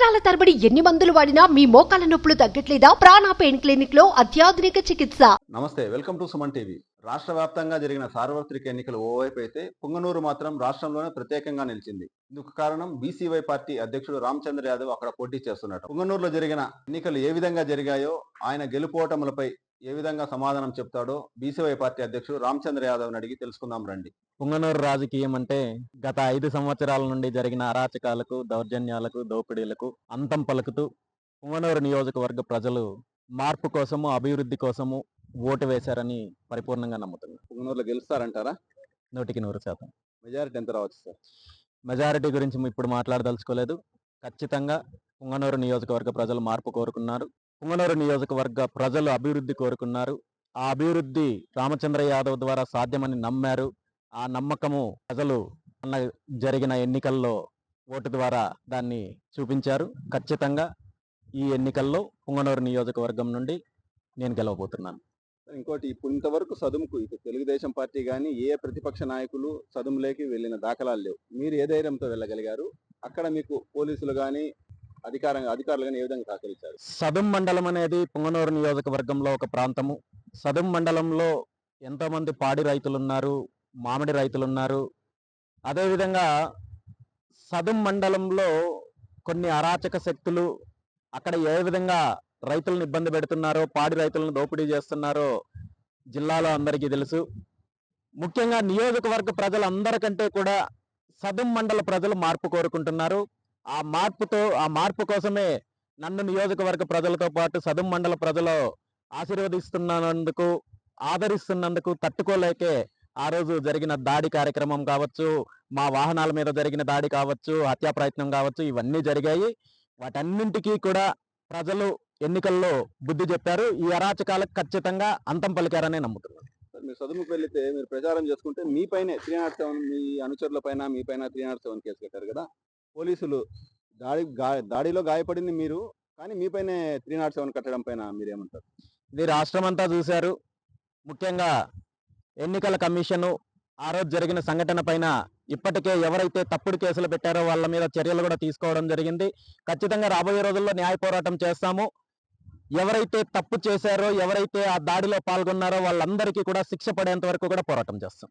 సంవత్సరాల తరబడి ఎన్ని మందులు వాడినా మీ మోకాల నొప్పులు తగ్గట్లేదా? ప్రాణ పెయిన్ క్లినిక్లో అత్యాధునిక చికిత్స. నమస్తే వెల్కమ్ టు సుమన్ టీవీ. రాష్ట్ర వ్యాప్తంగా జరిగిన సార్వత్రిక ఎన్నికలు ఓవైపు అయితే పుంగనూరు మాత్రం రాష్ట్రంలోనే ప్రత్యేకంగా నిలిచింది. ఇందుకు కారణం బీసీవై పార్టీ అధ్యక్షుడు రామచంద్ర యాదవ్ అక్కడ పోటీ చేస్తున్నట్టు. పుంగనూరులో జరిగిన ఎన్నికలు ఏ విధంగా జరిగాయో ఆయన గెలుపోటములపై ఏ విధంగా సమాధానం చెప్తాడో బీసీవై పార్టీ అధ్యక్షుడు రామచంద్ర యాదవ్ అడిగి తెలుసుకుందాం రండి. పుంగనూరు రాజకీయం అంటే గత ఐదు సంవత్సరాల నుండి జరిగిన అరాచకాలకు దౌర్జన్యాలకు దోపిడీలకు అంతం పలుకుతూ పుంగనూరు నియోజకవర్గ ప్రజలు మార్పు కోసము అభివృద్ధి కోసము ఓటు వేశారని పరిపూర్ణంగా నమ్ముతున్నారు పుంగనూరులో గెలుస్తారంటారా? నూటికి నూరు శాతం. మెజారిటీ ఎంత రావచ్చు సార్? మెజారిటీ గురించి ఇప్పుడు మాట్లాడదలుచుకోలేదు. ఖచ్చితంగా పుంగనూరు నియోజకవర్గ ప్రజలు మార్పు కోరుకున్నారు. పుంగనూరు నియోజకవర్గ ప్రజలు అభివృద్ధి కోరుకున్నారు. ఆ అభివృద్ధి రామచంద్ర యాదవ్ ద్వారా సాధ్యమని నమ్మారు. ఆ నమ్మకము ప్రజలు అన్న జరిగిన ఎన్నికల్లో ఓటు ద్వారా దాన్ని చూపించారు. ఖచ్చితంగా ఈ ఎన్నికల్లో పుంగనూరు నియోజకవర్గం నుండి నేను గెలవబోతున్నాను. ఇంకోటి ఇప్పుడు ఇంతవరకు సదుముకు తెలుగుదేశం పార్టీ కానీ ఏ ప్రతిపక్ష నాయకులు సదుములేకి వెళ్ళిన దాఖలాలు లేవు. మీరు ఏ ధైర్యంతో వెళ్ళగలిగారు? అక్కడ మీకు పోలీసులు కానీ అధికారం అధికారులు కానీ ఏ విధంగా సహకరించారు? సదుం మండలం అనేది పుంగనూరు నియోజకవర్గంలో ఒక ప్రాంతము. సదుం మండలంలో ఎంతో మంది పాడి రైతులు ఉన్నారు మామిడి రైతులు ఉన్నారు అదేవిధంగా సదుం మండలంలో కొన్ని అరాచక శక్తులు అక్కడ ఏ విధంగా రైతులను ఇబ్బంది పెడుతున్నారో పాడి రైతులను దోపిడీ చేస్తున్నారో జిల్లాలో అందరికీ తెలుసు. ముఖ్యంగా నియోజకవర్గ ప్రజలందరికంటే కూడా సదుం మండల ప్రజలు మార్పు కోరుకుంటున్నారు. ఆ మార్పుతో ఆ మార్పు కోసమే నన్ను నియోజకవర్గ ప్రజలతో పాటు సదుం మండల ప్రజలు ఆశీర్వదిస్తున్నందుకు ఆదరిస్తున్నందుకు తట్టుకోలేకే ఆ రోజు జరిగిన దాడి కార్యక్రమం కావచ్చు మా వాహనాల మీద జరిగిన దాడి కావచ్చు హత్యా ప్రయత్నం కావచ్చు ఇవన్నీ జరిగాయి. వాటన్నింటికీ కూడా ప్రజలు ఎన్నికల్లో బుద్ధి చెప్పారు. ఈ అరాచకాలకు ఖచ్చితంగా అంతం పలికారనే నమ్ముతున్నాను. మీరు సదుముకు వెళ్తే మీరు ప్రచారం చేసుకుంటే మీ పైన త్రీ నాట్ సెవెన్ మీ అనుచరుల పైన మీ పైన త్రీ నాట్ సెవెన్ కేసు కట్టారు కదా? పోలీసులు దాడి దాడిలో గాయపడింది మీరు కానీ మీపైనే త్రీ నాట్ సెవెన్ కట్టడం పైన మీరేమంటారు? ఇది రాష్ట్రం అంతా చూశారు. ముఖ్యంగా ఎన్నికల కమిషను ఆ రోజు జరిగిన సంఘటన పైన ఇప్పటికే ఎవరైతే తప్పుడు కేసులు పెట్టారో వాళ్ళ మీద చర్యలు కూడా తీసుకోవడం జరిగింది. ఖచ్చితంగా రాబోయే రోజుల్లో న్యాయ పోరాటం చేస్తాము. ఎవరైతే తప్పు చేశారో ఎవరైతే ఆ దాడిలో పాల్గొన్నారో వాళ్ళందరికీ కూడా శిక్ష పడేంత వరకు కూడా పోరాటం చేస్తాం.